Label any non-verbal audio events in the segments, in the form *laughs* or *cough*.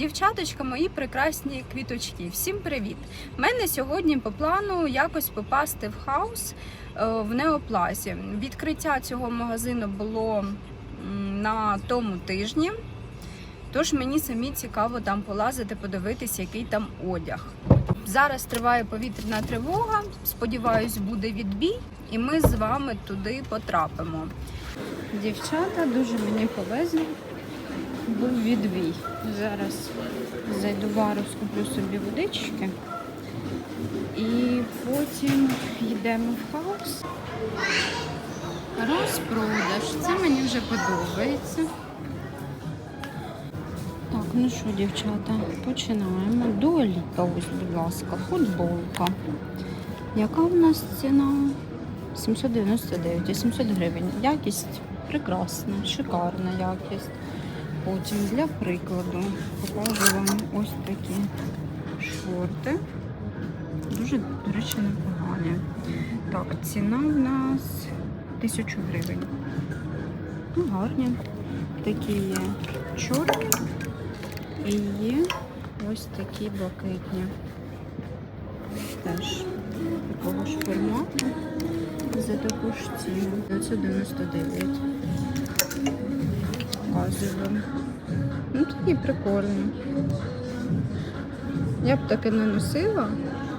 Дівчаточка, мої прекрасні квіточки. Всім привіт! У мене сьогодні по плану якось попасти в хаус е, в Неоплазі. Відкриття цього магазину було на тому тижні. Тож мені самі цікаво там полазити, подивитися, який там одяг. Зараз триває повітряна тривога. Сподіваюсь, буде відбій, і ми з вами туди потрапимо. Дівчата дуже мені повезло. Був відбій. Зараз зайду бару, скуплю собі водички. І потім йдемо в хаус. Розпродаж. Це мені вже подобається. Так, ну що, дівчата, починаємо. Дуаліка, ось, будь ласка, футболка. Яка в нас ціна? 799 і 700 гривень. Якість прекрасна, шикарна якість. Потім для прикладу покажу вам ось такі шорти. Дуже, до речі, непогані. Так, ціна в нас 1000 гривень. Ну, гарні. Такі є чорні і є ось такі блакитні. Теж такого ж формату за таку ж ціну. 999. Показую. Ну, такі прикольні. Я б таки не носила,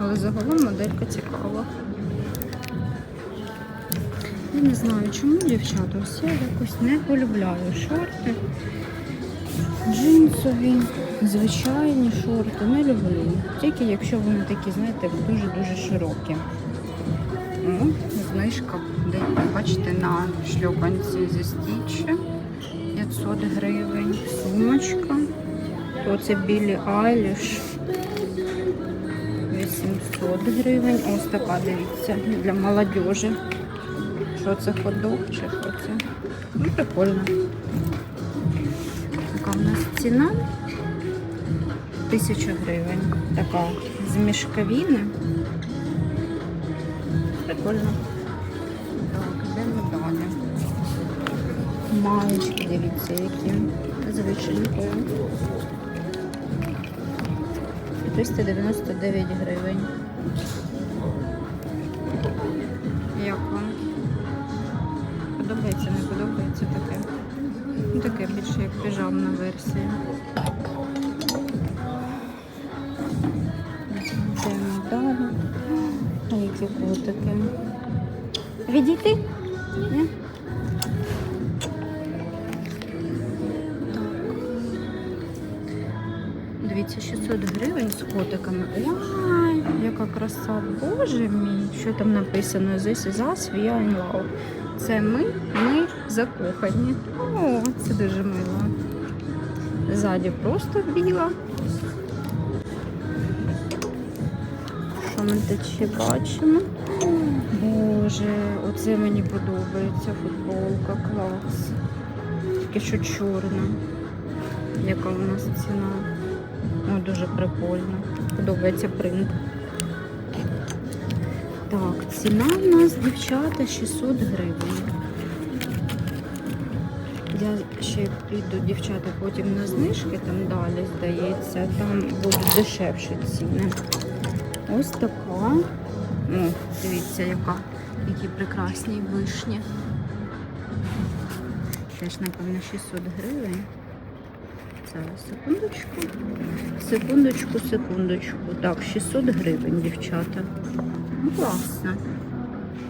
але загалом моделька цікава. Я не знаю, чому дівчата, я якось не полюбляю шорти. Джинсові, звичайні шорти не люблю. Тільки якщо вони такі, знаєте, дуже-дуже широкі. О, знижка буде, бачите, на шльопанці зі стічі 500 гривень. Сумочка. То це білі Айліш. 800 гривень. Ось така, дивіться, для молодежі. Що це ходок чи що це? Ну, прикольно. Така в нас ціна 1000 гривень. Така з мішковини. Прикольно. Маєчки, дивіться, які з вишенькою. 399 гривень. Як вам? Подобається, не подобається таке? Ну, таке більше як піжамна версія. Йдемо далі. А які котики? Відійти? Ні? Дивіться, 600 гривень з котиками. Ой, яка краса. Боже мій. Що там написано? This is us, we are in love. Це ми, ми закохані. О, це дуже мило. Ззаді просто біла. Що ми тут ще бачимо? Боже, оце мені подобається футболка, клас. Тільки що чорна. Яка у нас ціна? Дуже прикольно. Подобається принт. Так, ціна у нас, дівчата, 600 гривень. Я ще піду, дівчата, потім на знижки, там далі, здається, там будуть дешевші ціни. Ось така. О, дивіться, яка, які прекрасні вишні. Теж, напевно, 600 гривень. Зараз, секундочку. Секундочку, секундочку. Так, 600 гривень, дівчата. Ну, класно.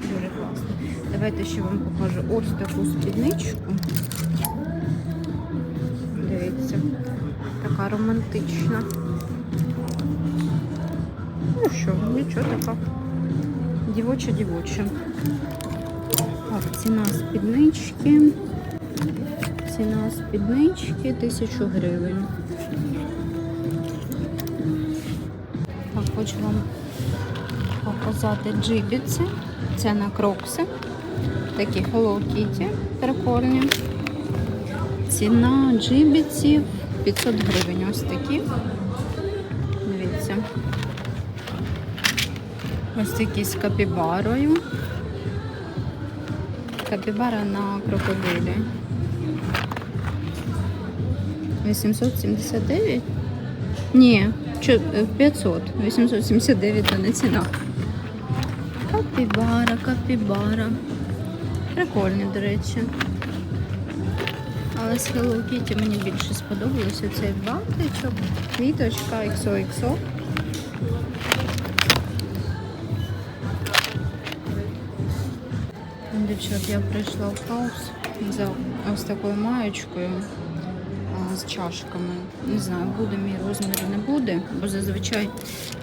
Дуже класно. Давайте ще вам покажу ось таку спідничку. Дивіться, така романтична. Ну що, нічого така. Дівоча дівоча. Так, ціна спіднички. Ціна спіднички 1000 гривень. Так, хочу вам показати джибіці. Це на крокси. Такі Hello Kitty. Прикольні. Ціна джибіців 500 гривень. Ось такі. Дивіться. Ось такі з капібарою. Капібара на крокодилі. 879. Ні, чо- е, 500, 879 то не ціна. Капібара, капібара. Прикольний, до речі. Але з Hello Kitty мені більше сподобалося цей бантичок, квіточка XOXO. Дівчат, я прийшла в хаус за ось такою маєчкою з чашками. Не знаю, буде мій розмір, не буде, бо зазвичай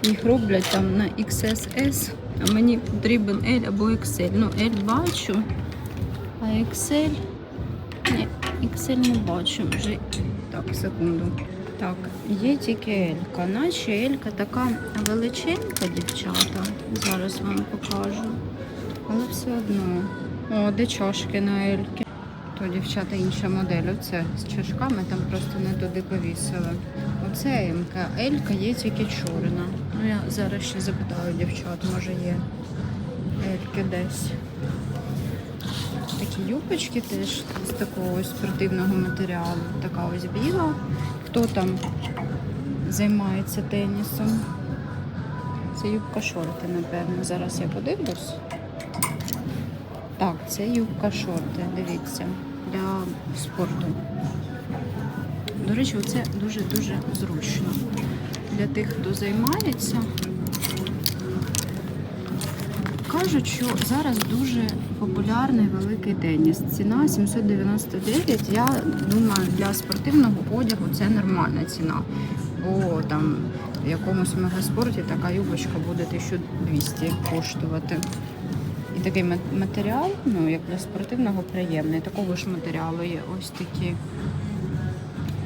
їх роблять там на XSS, а мені потрібен L або XL. Ну, L бачу, а XL. Ні, XL не бачу. Вже так, секунду. Так, є тільки Елька. Наче Елька така величенька, дівчата. Зараз вам покажу. Але все одно. О, де чашки на Ельки. То дівчата інша модель. Оце з чашками там просто не туди повісили. Оце Елька. Елька є тільки чорна. Ну я зараз ще запитаю дівчат, може є Ельки десь. Такі юбочки теж з такого спортивного матеріалу. Така ось біла. Хто там займається тенісом? Це юбка шорти, напевно. Зараз я подивлюсь. Так, це юбка шорти, дивіться, для спорту. До речі, це дуже-дуже зручно. Для тих, хто займається. Кажуть, що зараз дуже популярний великий теніс. Ціна 799. Я думаю, для спортивного одягу це нормальна ціна. Бо там в якомусь мегаспорті така юбочка буде 1200 коштувати. І такий матеріал, ну як для спортивного, приємний. Такого ж матеріалу є ось такі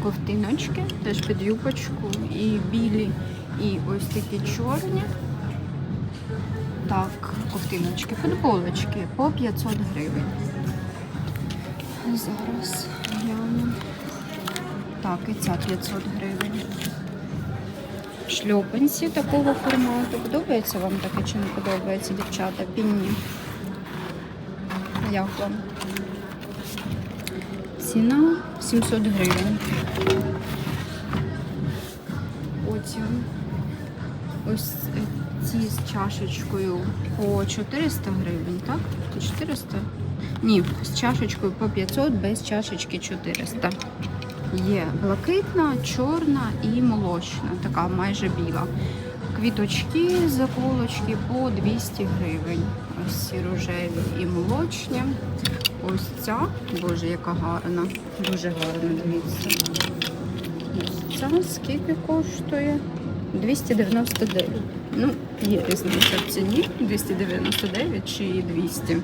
ковтиночки, теж під юбочку, і білі, і ось такі чорні. Так, ковтиночки, футболочки по 500 гривень. Зараз гляну. Так, і ця 500 гривень. Шльопанці такого формату. Подобається вам таке чи не подобається, дівчата? Пінні. Як вам? Ціна 700 гривень. Потім ось ці з чашечкою по 400 гривень, так? По 400? Ні, з чашечкою по 500, без чашечки 400. Є блакитна, чорна і молочна, така майже біла. Квіточки, заколочки по 200 гривень. Ось ці рожеві і молочні. Ось ця, боже, яка гарна. Дуже гарна, дивіться. Ось ця скільки коштує? 299. Ну, є різниця в ціні. 299 чи 200.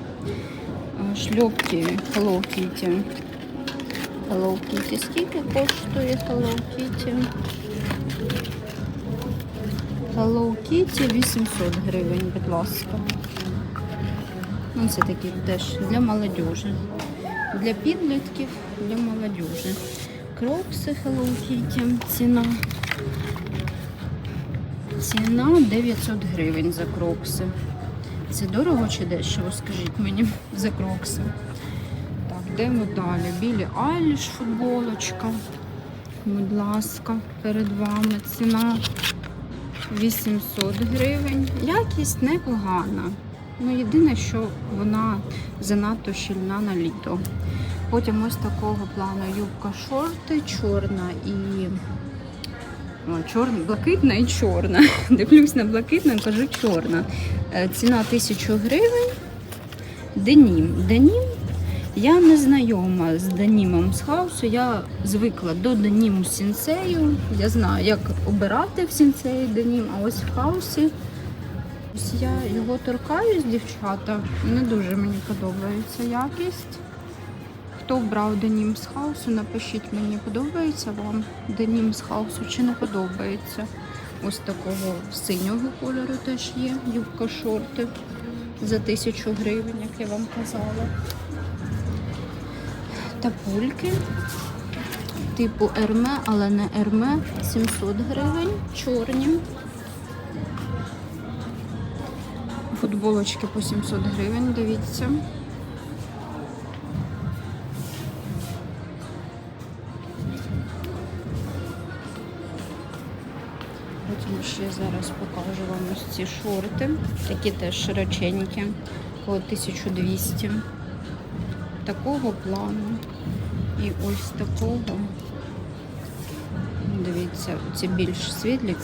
А, Шльопки Hello Kitty. Hello Kitty. Скільки коштує Hello Kitty? Hello Kitty 800 гривень, будь ласка. Ну, це такі теж для молодежі. Для підлітків, для молодежі. Крокси Hello Kitty. Ціна. Ціна 900 гривень за крокси. Це дорого чи дешево, скажіть мені, за крокси. Так, йдемо далі. Білі Айліш футболочка. Будь ласка, перед вами ціна 800 гривень. Якість непогана. Ну, єдине, що вона занадто щільна на літо. Потім ось такого плану юбка шорти, чорна і о, чорна, блакитна і чорна. *laughs* Дивлюсь на блакитну кажу чорна. Е, Ціна 1000 гривень. Денім. Денім. Я не знайома з денімом з хаусу. Я звикла до деніму сінцею. Я знаю, як обирати в сінцеї денім, а ось в хаусі. Я його торкаюсь, дівчата. Не дуже мені подобається якість. Хто брав денім з хаусу, напишіть мені, подобається вам денім з хаусу чи не подобається. Ось такого синього кольору теж є, юбка шорти за тисячу гривень, як я вам казала. Тапульки типу Ерме, але не Ерме, 700 гривень, чорні. Футболочки по 700 гривень, дивіться. Потім ще зараз покажу вам ось ці шорти. Такі теж широченькі, по 1200. Такого плану. І ось такого. Дивіться, ці більш світлі,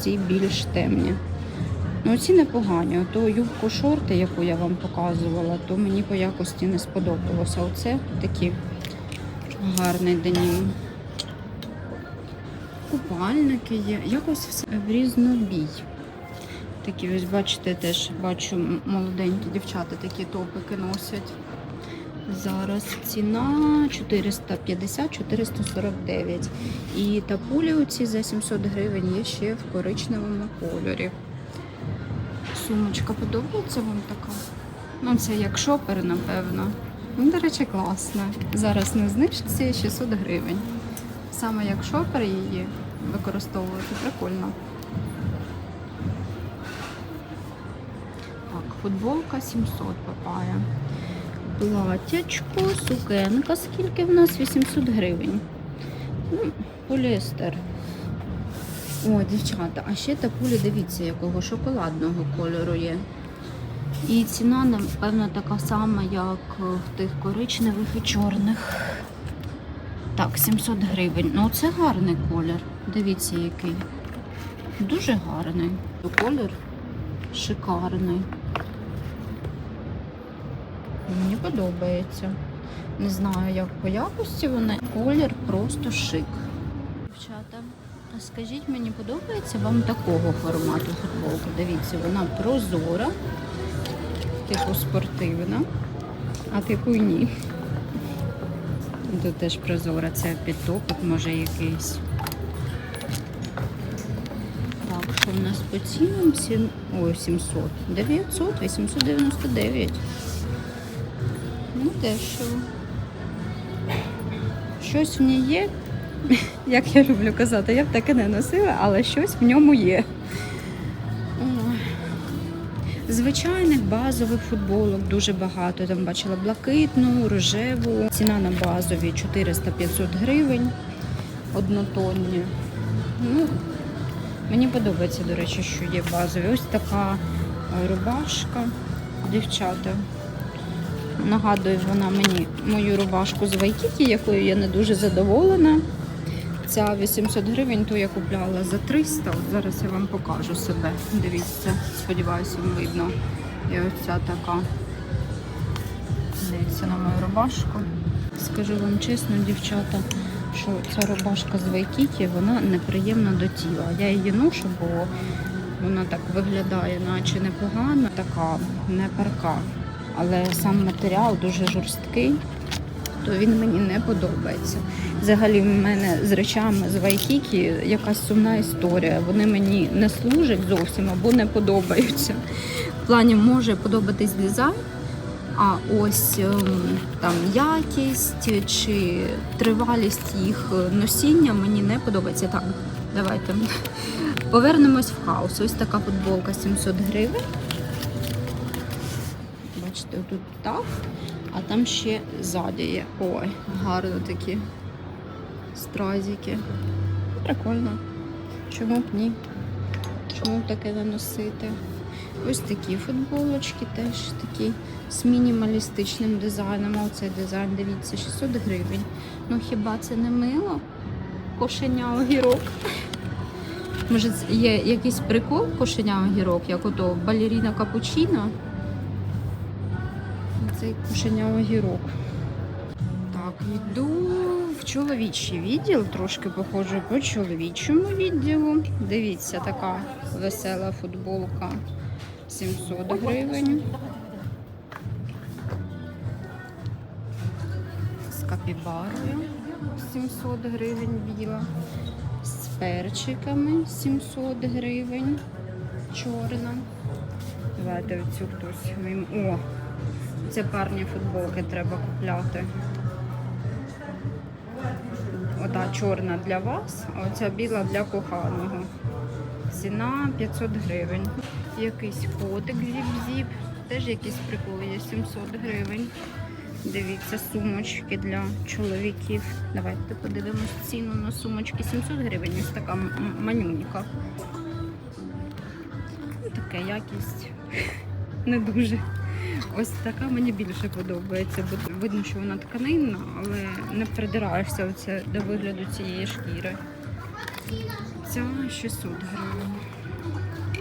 ці більш темні. Ну, ці непогані. То юбку шорти, яку я вам показувала, то мені по якості не сподобалося. Оце такі гарний денім. Купальники є. Якось все в різнобій. Такі ось, бачите, теж бачу молоденькі дівчата такі топики носять. Зараз ціна 450-449. І тапулі оці за 700 гривень є ще в коричневому кольорі. Сумочка подобається вам така? Ну, це як шопер, напевно. Ну, до речі, класна. Зараз на знижці 600 гривень. Саме як шопер її використовувати, прикольно. Так, футболка 700 папая. Платячко, сукенка, скільки в нас? 800 гривень. Ну, поліестер. О, дівчата, а ще тапулі, дивіться, якого шоколадного кольору є. І ціна, напевно, така сама, як в тих коричневих і чорних. Так, 700 гривень. Ну, це гарний колір. Дивіться, який. Дуже гарний. Колір шикарний. Мені подобається. Не знаю, як по якості вони. Колір просто шик. А скажіть, мені подобається вам такого формату футболка? Дивіться, вона прозора, типу спортивна, а типу ні. Тут теж прозора, це підтопик, може якийсь. Так, що в нас по цінам? Сім... Ой, 700. 900, 899. Ну, дешево. Щось в ній є, *laughs* як я люблю казати, я б таке не носила, але щось в ньому є. Звичайних базових футболок дуже багато. Там бачила блакитну, рожеву. Ціна на базові 400-500 гривень однотонні. Ну, мені подобається, до речі, що є базові. Ось така е, рубашка, дівчата. Нагадує вона мені мою рубашку з Вайкікі, якою я не дуже задоволена. Ця 800 гривень, ту я купляла за 300. От зараз я вам покажу себе. Дивіться, сподіваюся, видно. І оця така. Дивіться на мою рубашку. Скажу вам чесно, дівчата, що ця рубашка з Вайкікі, вона неприємна до тіла. Я її ношу, бо вона так виглядає, наче непогано, така не парка. Але сам матеріал дуже жорсткий, то він мені не подобається. Взагалі, в мене з речами з Вайкікі якась сумна історія. Вони мені не служать зовсім або не подобаються. В плані може подобатись дизайн, а ось ем, там якість чи тривалість їх носіння мені не подобається. Так, давайте повернемось в хаос. Ось така футболка 700 гривень. Бачите, тут так, а там ще ззаді є. Ой, гарно такі стразики. Прикольно. Чому б ні? Чому б таке не носити? Ось такі футболочки теж такі з мінімалістичним дизайном. Оцей дизайн, дивіться, 600 гривень. Ну хіба це не мило? Кошеня огірок. Може, є якийсь прикол кошеня огірок, як ото балеріна капучино. Цей кошеня огірок. Так, йду в чоловічий відділ, трошки походжу по чоловічому відділу. Дивіться, така весела футболка 700 гривень. З капібарою 700 гривень біла. З перчиками 700 гривень. Чорна. Давайте оцю хтось. О! Це парні футболки треба купляти. Ота чорна для вас, а оця біла для коханого. Ціна 500 гривень. Якийсь котик зіп-зіп. Теж якісь приколи є 700 гривень. Дивіться, сумочки для чоловіків. Давайте подивимось ціну на сумочки. 700 гривень. Ось така манюнька. Таке якість *laughs* не дуже. Ось така мені більше подобається, бо видно, що вона тканинна, але не придираєшся оце до вигляду цієї шкіри. Ця 600 гривень.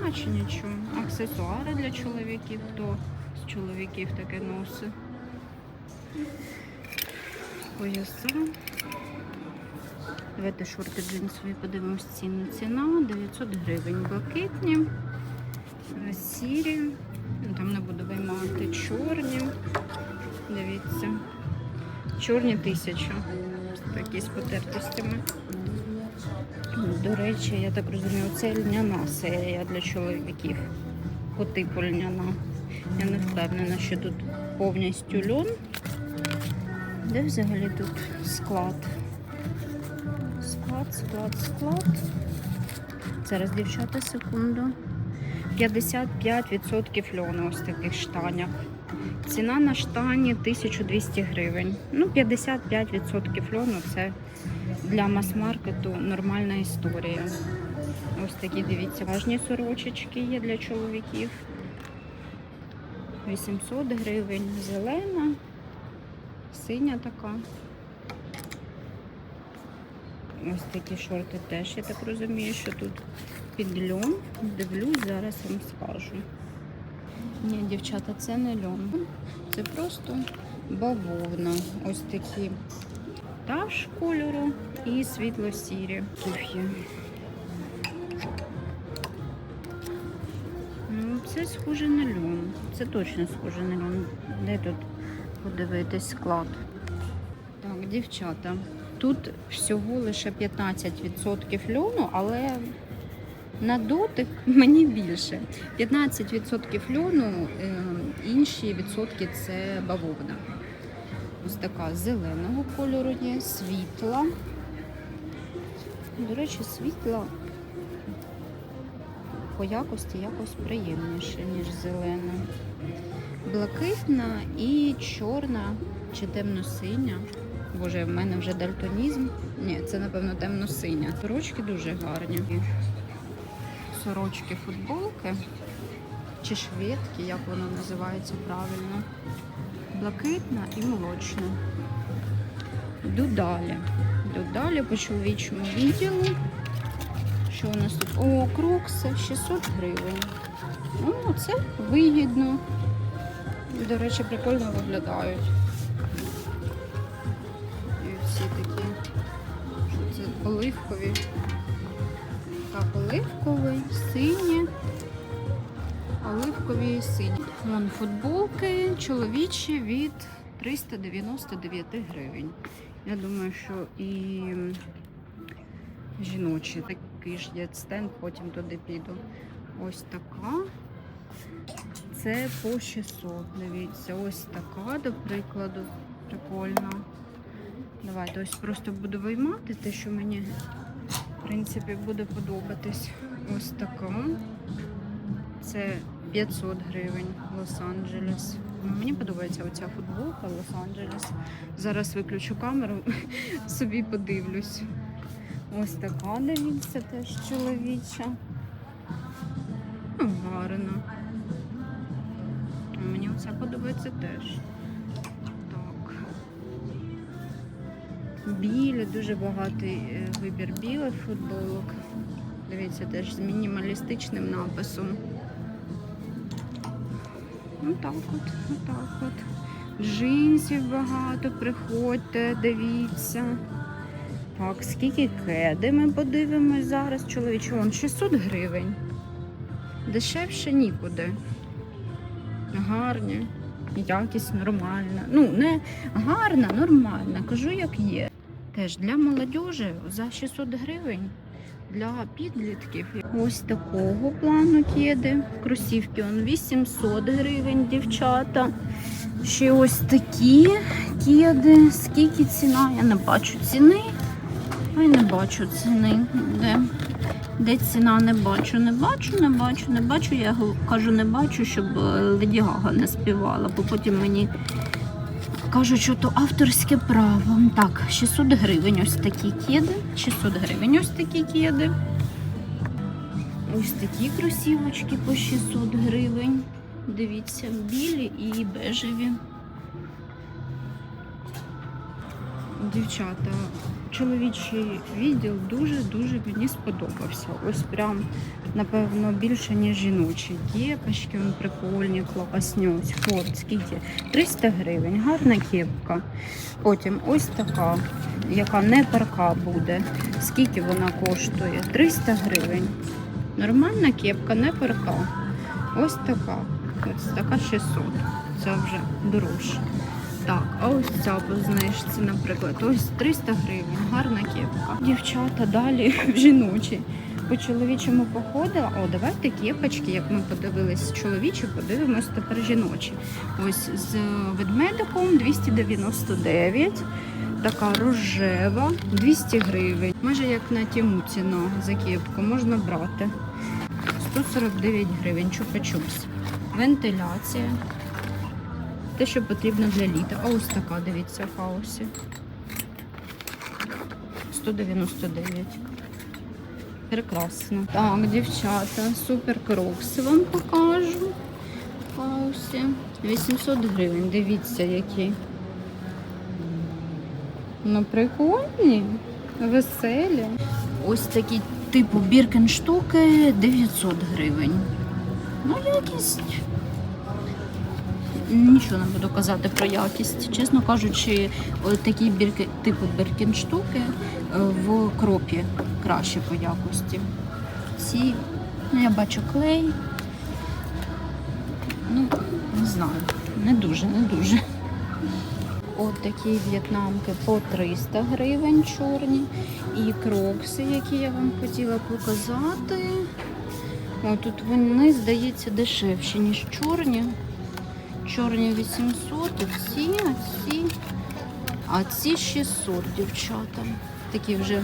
Наче нічого. Аксесуари для чоловіків, хто з чоловіків таке носить. Пояса. Давайте шорти джинсові подивимось ціну. Ціна 900 гривень. Блакитні, сірі. Ну, Там не буду виймати чорні. Дивіться. Чорні тисяча. Такі з потертостями. До речі, я так розумію, це льняна серія для чоловіків. По льняна. Я не впевнена, що тут повністю льон. Де взагалі тут склад? Склад, склад, склад. Зараз, дівчата, секунду. 55% льону ось таких штанях. Ціна на штані 1200 гривень. Ну, 55% льону це для мас-маркету нормальна історія. Ось такі, дивіться, важні сорочечки є для чоловіків. 800 гривень, зелена, синя така. Ось такі шорти теж, я так розумію, що тут під льон. Дивлюсь, зараз вам скажу. Ні, дівчата, це не льон. Це просто бавовна. Ось такі таш кольору і світло-сірі. Туф'ї. Ну, це схоже на льон. Це точно схоже на льон. Де тут подивитись склад? Так, дівчата. Тут всього лише 15% льону, але на дотик *laughs* мені більше. 15% льону, е, інші відсотки це бавовна. Ось така зеленого кольору є, світла. До речі, світла по якості якось приємніше, ніж зелена. Блакитна і чорна чи темно-синя. Боже, в мене вже дальтонізм. Ні, це, напевно, темно-синя. Сорочки дуже гарні. Сорочки, футболки чи швидкі, як воно називається правильно. Блакитна і молочна. Йду далі. Йду далі по чоловічому відділу. Що у нас тут? О, крокси 600 гривень. Ну, це вигідно. До речі, прикольно виглядають. І всі такі. Що це оливкові. Так, оливковий, сині. Оливкові і сині. Вон футболки чоловічі від 399 гривень. Я думаю, що і жіночі такий ж є стенд, потім туди піду. Ось така. Це по 600. Дивіться, ось така, до прикладу. Прикольна. Давайте ось просто буду виймати те, що мені, в принципі, буде подобатись. Ось така. Це 500 гривень Лос-Анджелес. Ну, Мені подобається оця футболка Лос-Анджелес. Зараз виключу камеру, *laughs* собі подивлюсь. Ось така, дивіться, теж чоловіча. Ну, гарно. Мені оця подобається теж. Білі, дуже багатий е, вибір білих футболок. Дивіться, теж з мінімалістичним написом. Отак от, отак от. Джинсів багато, приходьте, дивіться. Так, скільки кеди ми подивимось зараз, чоловіче, вон 600 гривень. Дешевше нікуди. Гарні, якість нормальна. Ну, не гарна, нормальна. Кажу, як є. Теж для молодіжі за 600 гривень. Для підлітків ось такого плану кеди. Кросівки он 800 гривень, дівчата. Ще ось такі кеди. Скільки ціна? Я не бачу ціни. Ой, не бачу ціни. Де? Де ціна не бачу, не бачу, не бачу, не бачу. Я кажу, не бачу, щоб е, Леді Гага не співала, бо потім мені кажуть, що то авторське право. Так, 600 гривень ось такі кеди. 600 гривень ось такі кеди. Ось такі кросівочки по 600 гривень. Дивіться, білі і бежеві. Дівчата, чоловічий відділ дуже-дуже мені сподобався. Ось прям, напевно, більше, ніж жіночий. Кепочки, вони прикольні, класні. Ось хлоп, скільки? 300 гривень, гарна кепка. Потім ось така, яка не парка буде. Скільки вона коштує? 300 гривень. Нормальна кепка, не парка. Ось така. Ось така 600. Це вже дорожче. Так, а ось ця по наприклад, ось 300 гривень, гарна кепка. Дівчата далі *laughs* жіночі. По чоловічому походила. О, давайте кепочки, як ми подивились чоловічі, подивимось тепер жіночі. Ось з ведмедиком 299. Така рожева, 200 гривень. Майже як на тіму ціна за кепку можна брати. 149 гривень, чупа-чупс. Вентиляція. Те, що потрібно для літа. А ось така, дивіться, в хаосі. 199. Прекрасно. Так, дівчата, супер крокси вам покажу. В хаосі. 800 гривень. Дивіться, які. Ну, прикольні, веселі. Ось такі типу біркенштуки 900 гривень. Ну, якість. Нічого не буду казати про якість. Чесно кажучи, такі бірки, типу біркенштуки е, в кропі краще по якості. Ці, ну я бачу клей. Ну, не знаю, не дуже, не дуже. От такі в'єтнамки по 300 гривень чорні. І крокси, які я вам хотіла показати. О, тут вони, здається, дешевші, ніж чорні. Чорні 800, а ці, а ці, а ці 600, дівчата. Такі вже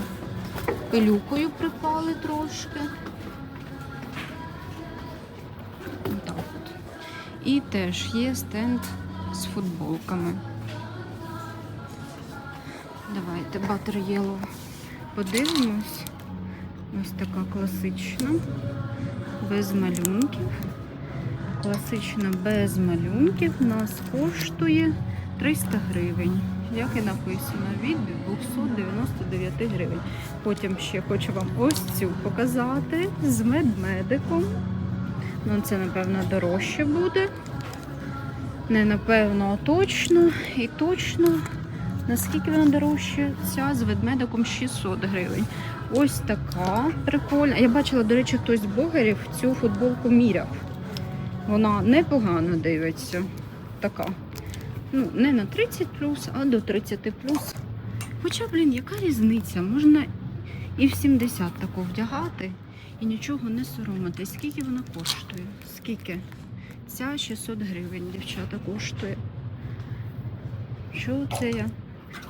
пилюкою припали трошки. Отак от. І теж є стенд з футболками. Давайте Butter Yellow подивимось. Ось така класична, без малюнків. Класична без малюнків нас коштує 300 гривень. Як і написано, від 299 гривень. Потім ще хочу вам ось цю показати з медмедиком. Ну, це, напевно, дорожче буде. Не напевно, а точно. І точно Наскільки вона дорожча? Ця з ведмедиком 600 гривень. Ось така прикольна. Я бачила, до речі, хтось з блогерів цю футболку міряв. Вона непогано дивиться. Така. Ну, не на 30 а до 30 Хоча, блін, яка різниця? Можна і в 70 таку вдягати і нічого не соромитись. Скільки вона коштує? Скільки? Ця 600 гривень, дівчата, коштує. Що це я?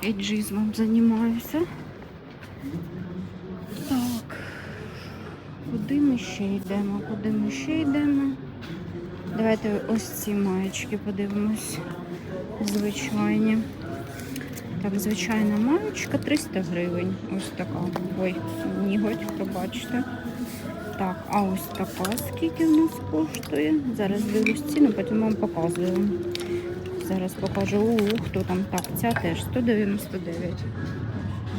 Ейджизмом займаюся. Так. Куди ми ще йдемо? Куди ми ще йдемо? Давайте ось ці маєчки подивимось. Звичайні. Так, звичайна маєчка 300 гривень. Ось така. Ой, ніготь, пробачте. Так, а ось така скільки в нас коштує. Зараз дивлюсь ціну, потім вам показую. Зараз покажу, у, хто там. Так, ця теж 199.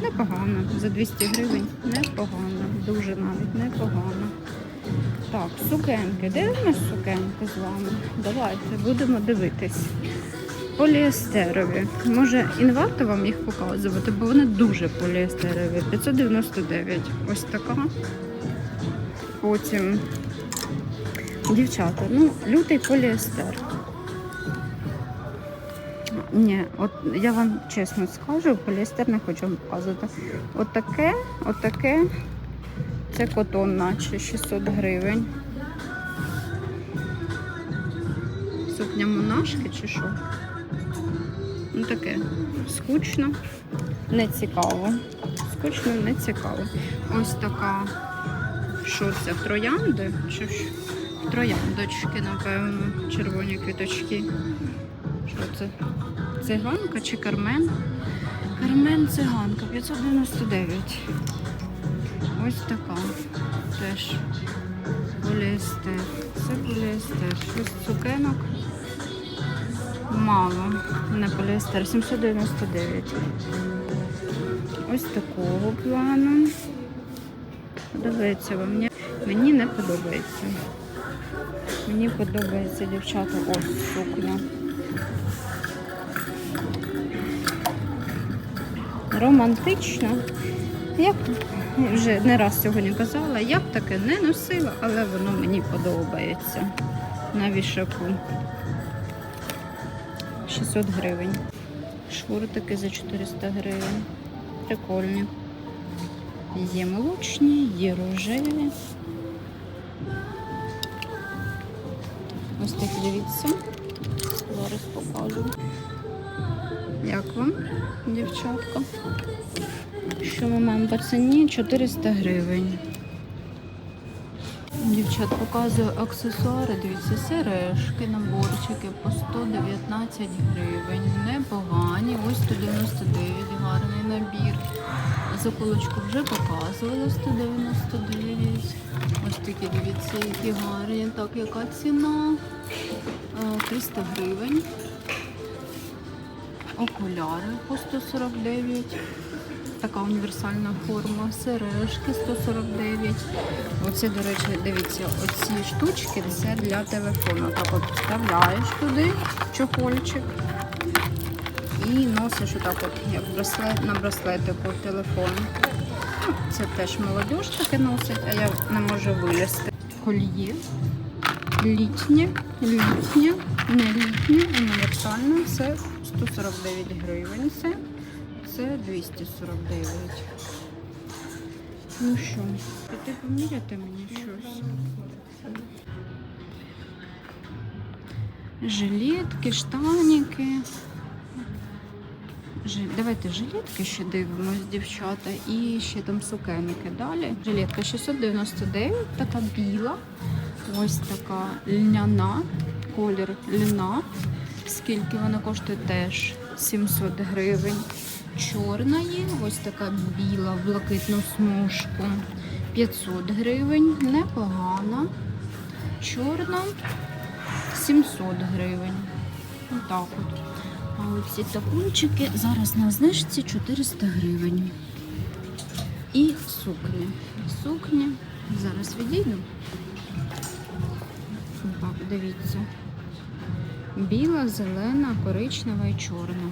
Непогано. За 200 гривень. Непогано. Дуже навіть непогано. Так, сукенки. Дивимось сукенки з вами. Давайте будемо дивитись. Поліестерові. Може, і не варто вам їх показувати, бо вони дуже поліестерові. 599. Ось така. Потім. Дівчата, ну, лютий поліестер. Ні, от я вам чесно скажу, поліестер не хочу вам показувати. Отаке, отаке, це котон, наче 600 гривень. Сукня монашки чи що? Ну таке. Скучно, не цікаво. Скучно, не цікаво. Ось така. Що це? Троянди? Чи ж? Трояндочки, напевно, червоні квіточки. Що це? Циганка чи кармен? Кармен циганка 599. Ось така. Теж Поліестер. Це поліестер. Щось цукенок. Мало. Не поліестер. 799. Ось такого плану. Подобається вам? Мені, не подобається. Мені подобається дівчата ось сукня. Романтично. Я б вже не раз сьогодні казала, я б таке не носила, але воно мені подобається. На вішаку. 600 гривень. Шкуртики за 400 гривень. Прикольні. Є молочні, є рожеві. Ось такі дивіться. Зараз покажу. Як вам, дівчатка? Що ми маємо по ціні? 400 гривень. Дівчат, показую аксесуари. Дивіться, сережки, наборчики по 119 гривень. Непогані. Ось 199 гарний набір. Заколочку вже показувала 199. Ось такі, дивіться, які гарні. Так, яка ціна? Е, 300 гривень. Окуляри по 149. Така універсальна форма. Сережки 149. Оце, до речі, дивіться, оці штучки це для телефону. Так от вставляєш туди чохольчик і носиш отак от, як браслет, на браслетику телефон. Ну, Це теж молодіж таке носить, а я не можу вилізти. Кольє. Літнє, літнє, не літнє, універсальне. Це 149 гривень. Це, це 249. Ну що, піти поміряти мені щось? Жилетки, штаніки. Давайте жилетки ще дивимось, дівчата. І ще там сукеники далі. Жилетка 699, така біла. Ось така льняна, колір льна. Скільки вона коштує теж 700 гривень. Чорна є, ось така біла, в блакитну смужку. 500 гривень, непогана. Чорна 700 гривень. Отак от. А оці тапунчики зараз на знижці 400 гривень. І сукні. Сукні. Зараз відійду. Так, дивіться. Біла, зелена, коричнева і чорна.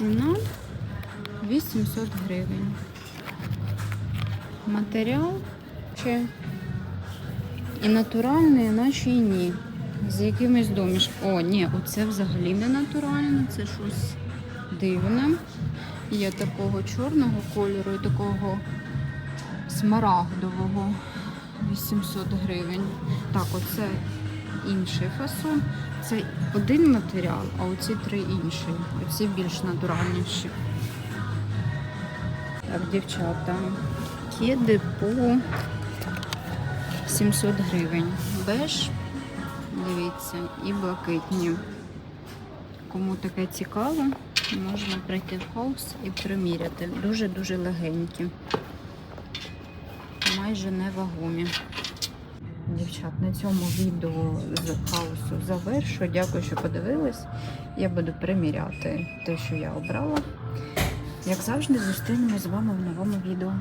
Ціна 800 гривень. Матеріал ще і натуральний, наче і ні. З якимось домішком. О, ні, оце взагалі не натуральне, це щось дивне. Є такого чорного кольору і такого смарагдового 800 гривень. Так, оце інший фасон. Це один матеріал, а оці три інші. Оці більш натуральніші. Так, дівчата. Кеди по 700 гривень. Беж, дивіться, і блакитні. Кому таке цікаво, можна прийти в хаус і приміряти. Дуже-дуже легенькі. Майже невагомі. Дівчат, на цьому відео з хаосу завершу. Дякую, що подивились. Я буду приміряти те, що я обрала. Як завжди, зустрінемось з вами в новому відео.